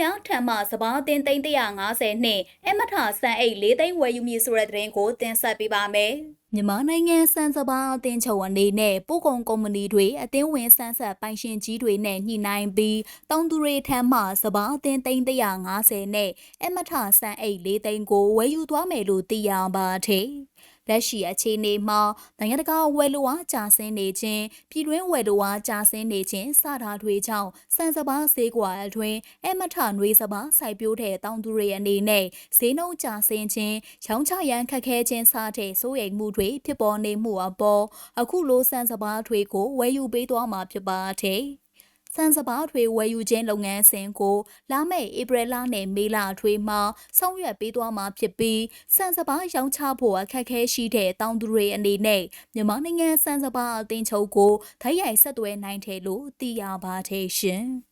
များထံမှစပားအသင်း350နှင့်အမထဆန်အိတ်၄သိန်းဝယ်ယူမည်ဆိုတဲ့သတင်းကိုတင်ဆက်ပေးပါမယ်။မြန်မာနိုင်ငံစံစပားအသင်းချုပ်အနေနဲ့ပို့ကုန်ကုမ္ပဏီတွေအသင်းဝင်စမ်းဆက်ပိုင်ရှင်ကြီးတွေနဲ့ညှိနှိုင်းပြီးတောင်သူတွေထံမှစပားအသင်း350နဲ့အမထဆန်အိတ်၄သိန်းကိုဝယ်ယူသွားမယ်လို့သိရပါတယ်။ လက်ရှိအခြေအနေမှာနိုင်ငံတကာဝယ်လိုအားကြာဆင်းနေခြင်းပြည်တွင်းဝယ်လိုအားကြာဆင်းနေခြင်းစတာတွေကြောင့်စံစပါးဈေးကွာအတွင်းအမထနွေစပါးစိုက်ပျိုးတဲ့တောင်သူတွေအနေနဲ့ဈေးနှုန်းကြာဆင်းခြင်းရောင်းချရန်ခက်ခဲခြင်းစတဲ့စိုးရိမ်မှုတွေဖြစ်ပေါ်နေမှုအပေါ်အခုလိုစံစပါးတွေကိုဝယ်ယူပေးသွားမှာဖြစ်ပါတယ်။ စံစပါးတွေဝယ်ယူခြင်းလုပ်ငန်းစဉ်ကိုလာမယ့်ဧပြီလနဲ့မေလထွေးမှာဆောင်ရွက်ပေးသွားမှာဖြစ်ပြီးစံစပါးရောင်းချဖို့အခက်အခဲရှိတဲ့တောင်သူတွေအနေနဲ့မြန်မာနိုင်ငံစံစပါးအသင်းချုပ်ကိုဓာတ်ရိုက်ဆက်သွယ်နိုင်တယ်လို့သိရပါတယ်ရှင်။